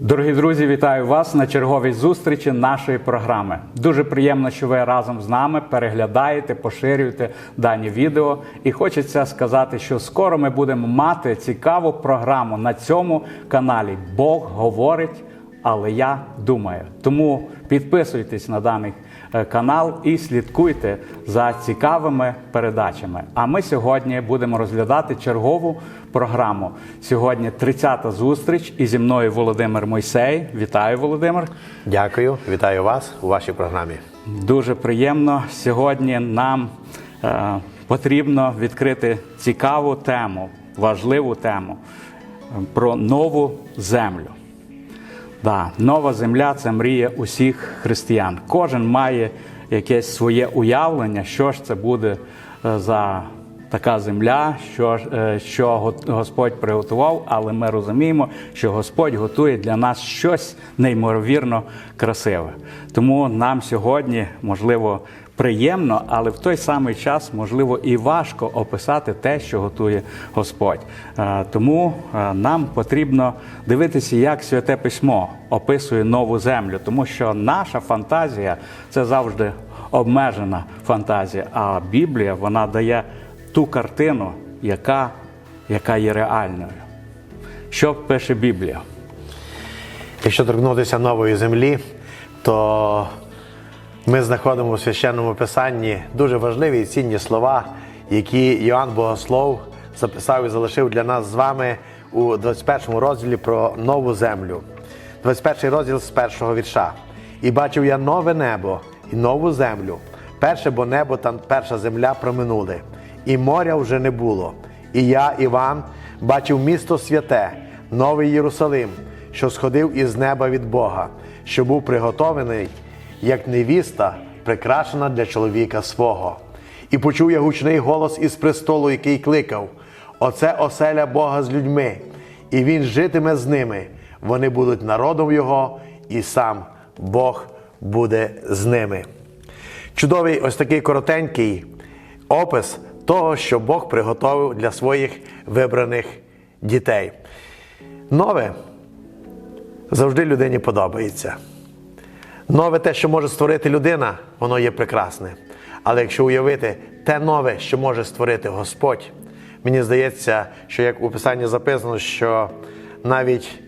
Дорогі друзі, вітаю вас на черговій зустрічі нашої програми. Дуже приємно, що ви разом з нами переглядаєте, поширюєте дані відео. І хочеться сказати, що скоро ми будемо мати цікаву програму на цьому каналі. Бог говорить, але я думаю. Тому підписуйтесь на даний е, канал і слідкуйте за цікавими передачами. А ми сьогодні будемо розглядати чергову програму. Сьогодні 30-та зустріч і зі мною Володимир Мойсей. Вітаю, Володимир. Дякую, вітаю вас у вашій програмі. Дуже приємно. Сьогодні нам е, потрібно відкрити цікаву тему, важливу тему е, про нову землю. Да, нова земля це мрія усіх християн. Кожен має якесь своє уявлення, що ж це буде е, за така земля, що, е, що Господь приготував, але ми розуміємо, що Господь готує для нас щось неймовірно красиве. Тому нам сьогодні, можливо, приємно, але в той самий час, можливо, і важко описати те, що готує Господь. Е, Тому е, нам потрібно дивитися, як святе письмо описує нову землю, тому що наша фантазія це завжди обмежена фантазія. А Біблія вона дає ту картину, яка, яка є реальною. Що пише Біблія? Якщо торкнутися нової землі, то ми знаходимо у священному писанні дуже важливі і цінні слова, які Йоанн Богослов записав і залишив для нас з вами у 21 розділі про нову землю. 21 розділ з першого вірша. І бачив я нове небо і нову землю. Перше, бо небо та перша земля проминули, і моря вже не було. І я, Іван, бачив місто святе, новий Єрусалим, що сходив із неба від Бога, що був приготований, як невіста, прикрашена для чоловіка свого. І почув я гучний голос із престолу, який кликав: Оце оселя Бога з людьми, і він житиме з ними. Вони будуть народом Його, і сам Бог буде з ними. Чудовий ось такий коротенький опис того, що Бог приготовив для своїх вибраних дітей. Нове завжди людині подобається. Нове те, що може створити людина, воно є прекрасне. Але якщо уявити те нове, що може створити Господь, мені здається, що як у Писанні записано, що навіть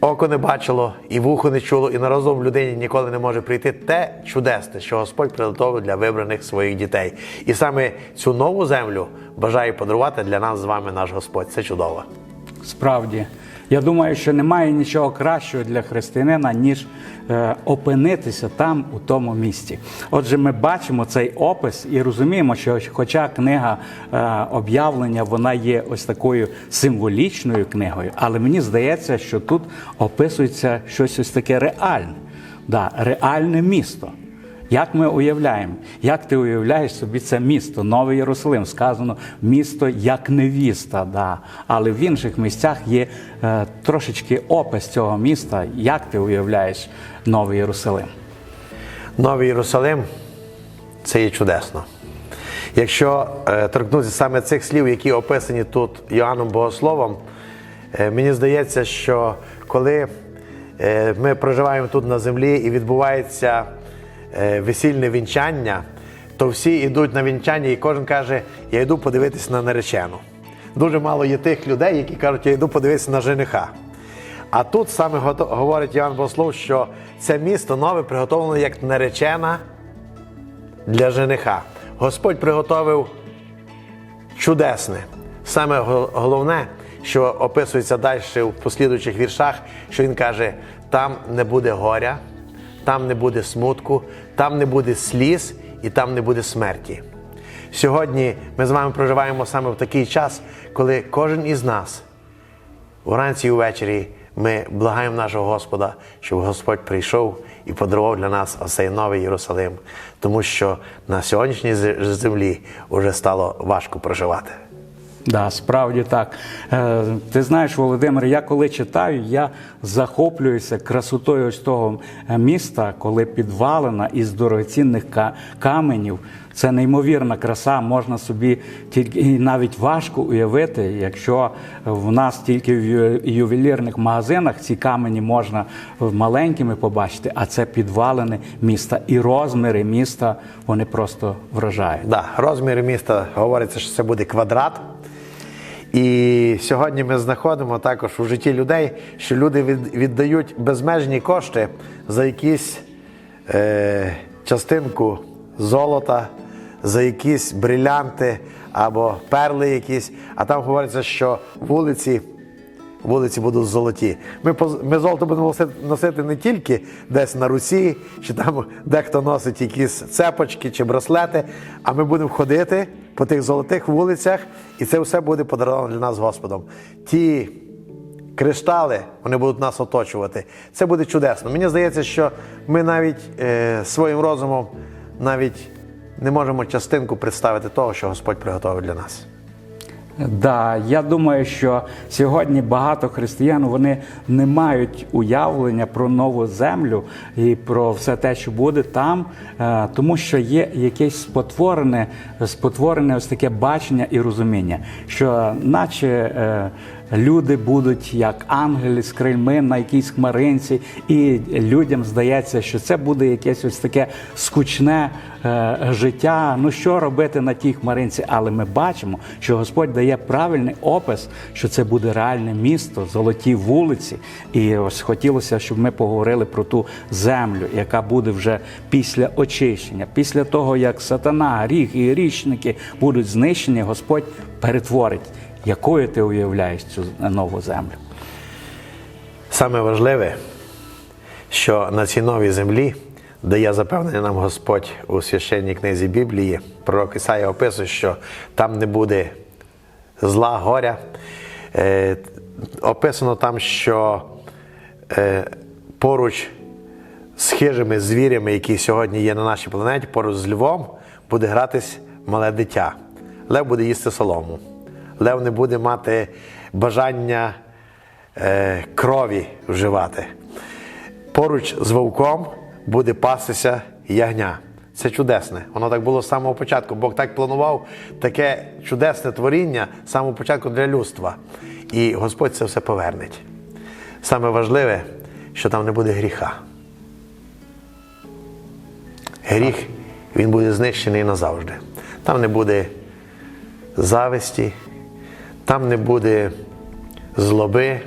око не бачило, і вухо не чуло, і на розум людині ніколи не може прийти те чудесне, що Господь приготовив для вибраних своїх дітей. І саме цю нову землю бажає подарувати для нас з вами наш Господь. Це чудово. Справді, я думаю, що немає нічого кращого для християнина, ніж е, опинитися там, у тому місці. Отже, ми бачимо цей опис і розуміємо, що хоча книга е, об'явлення вона є ось такою символічною книгою, але мені здається, що тут описується щось ось таке реальне, да, реальне місто. Як ми уявляємо, як ти уявляєш собі це місто, Новий Єрусалим? Сказано місто як невіста, да. але в інших місцях є е, трошечки опис цього міста. Як ти уявляєш Новий Єрусалим? Новий Єрусалим це є чудесно. Якщо е, торкнутися саме цих слів, які описані тут Йоанном Богословом, е, мені здається, що коли е, ми проживаємо тут на землі і відбувається весільне вінчання, то всі йдуть на вінчання, і кожен каже, я йду подивитися на наречену. Дуже мало є тих людей, які кажуть, я йду подивитися на жениха. А тут саме говорить Іван Богослов, що це місто нове приготовлено як наречена для жениха. Господь приготовив чудесне. Саме головне, що описується далі в послідуючих віршах, що він каже: там не буде горя, там не буде смутку, там не буде сліз і там не буде смерті. Сьогодні ми з вами проживаємо саме в такий час, коли кожен із нас Уранці і увечері ми благаємо нашого Господа, щоб Господь прийшов і подарував для нас оцей новий Єрусалим, тому що на сьогоднішній землі вже стало важко проживати. Да, справді так. Е, ти знаєш, Володимир, я коли читаю, я захоплююся красотою ось того е, міста, коли підвалена із дорогоцінних каменів Це неймовірна краса, можна собі тільки і навіть важко уявити, якщо в нас тільки в ювелірних магазинах ці камені можна маленькими побачити, а це підвалини міста і розміри міста вони просто вражають. Да, розміри міста говориться, що це буде квадрат. І сьогодні ми знаходимо також у житті людей, що люди віддають безмежні кошти за якісь е, частинку золота, за якісь брилянти або перли якісь. А там говориться, що вулиці вулиці будуть золоті. Ми, ми золото будемо носити, не тільки десь на Русі, чи там дехто носить якісь цепочки чи браслети, а ми будемо ходити по тих золотих вулицях, і це все буде подаровано для нас Господом. Ті криштали, вони будуть нас оточувати. Це буде чудесно. Мені здається, що ми навіть е, своїм розумом навіть не можемо частинку представити того, що Господь приготовив для нас. Да, я думаю, що сьогодні багато християн вони не мають уявлення про нову землю і про все те, що буде там, е, тому що є якесь спотворене, спотворене ось таке бачення і розуміння, що наче е, люди будуть як ангели з крильми на якійсь хмаринці, і людям здається, що це буде якесь ось таке скучне е, життя. Ну що робити на тій хмаринці? Але ми бачимо, що Господь дає правильний опис, що це буде реальне місто, золоті вулиці. І ось хотілося, щоб ми поговорили про ту землю, яка буде вже після очищення, після того, як сатана, гріх і річники будуть знищені, Господь перетворить. Якою ти уявляєш цю нову землю? Саме важливе, що на цій новій землі, де є запевнений нам Господь у священній книзі Біблії, пророк Ісая описує, що там не буде зла, горя. Е, описано там, що е, поруч з хижими звірями, які сьогодні є на нашій планеті, поруч з львом, буде гратись мале дитя. Лев буде їсти солому. Лев не буде мати бажання е, крові вживати. Поруч з вовком буде пастися ягня. Це чудесне. Воно так було з самого початку. Бог так планував таке чудесне творіння з самого початку для людства. І Господь це все повернеть. Саме важливе, що там не буде гріха. Гріх він буде знищений назавжди. Там не буде зависті, там не буде злоби.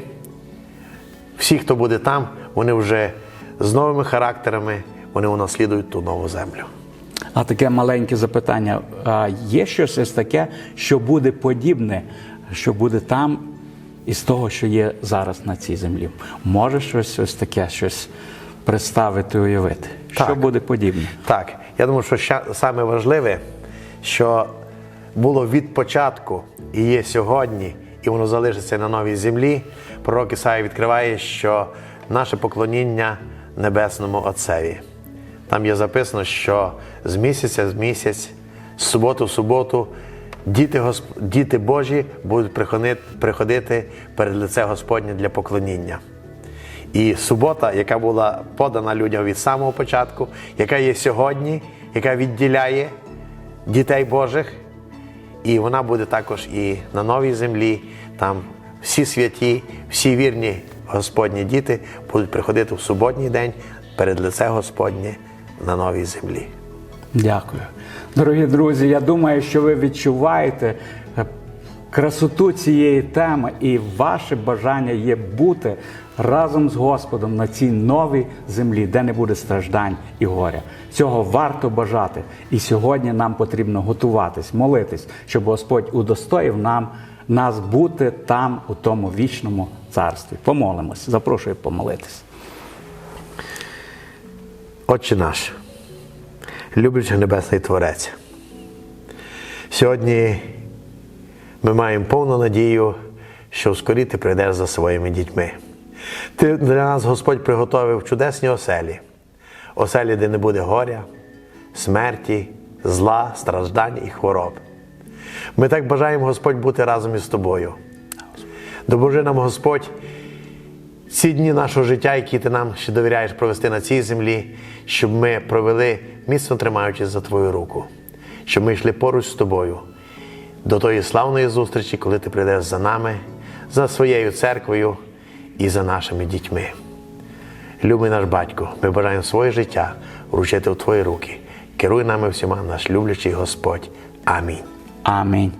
Всі, хто буде там, вони вже з новими характерами, вони унаслідують ту нову землю. А таке маленьке запитання: а є щось ось таке, що буде подібне, що буде там із того, що є зараз на цій землі? Може щось ось таке, щось представити, уявити? Що буде подібне? Так, я думаю, що ща- саме важливе, що було від початку і є сьогодні, і воно залишиться на новій землі. Пророк Ісаїя відкриває, що наше поклоніння Небесному Отцеві. Там є записано, що з місяця в місяць, з суботу в суботу, діти, Госп... діти Божі будуть приходити перед лице Господнє для поклоніння. І субота, яка була подана людям від самого початку, яка є сьогодні, яка відділяє дітей Божих, і вона буде також і на новій землі. Там всі святі, всі вірні Господні діти будуть приходити в суботній день перед лице Господнє на новій землі. Дякую. Дорогі друзі, я думаю, що ви відчуваєте красоту цієї теми, і ваше бажання є бути разом з Господом на цій новій землі, де не буде страждань і горя. Цього варто бажати. І сьогодні нам потрібно готуватись, молитись, щоб Господь удостоїв нам нас бути там, у тому вічному царстві. Помолимось. Запрошую помолитись. Отче наш, люблячий Небесний Творець. Сьогодні ми маємо повну надію, що вскорі ти прийдеш за своїми дітьми. Ти для нас, Господь, приготовив чудесні оселі, оселі, де не буде горя, смерті, зла, страждань і хвороб. Ми так бажаємо, Господь, бути разом із тобою. Допоможи нам, Господь, ці дні нашого життя, які ти нам ще довіряєш провести на цій землі, щоб ми провели, міцно тримаючись за твою руку, щоб ми йшли поруч з тобою до тої славної зустрічі, коли ти прийдеш за нами, за своєю церквою і за нашими дітьми. Любий наш батько, ми бажаємо своє життя вручити в Твої руки. Керуй нами всіма наш люблячий Господь. Амінь. Амінь.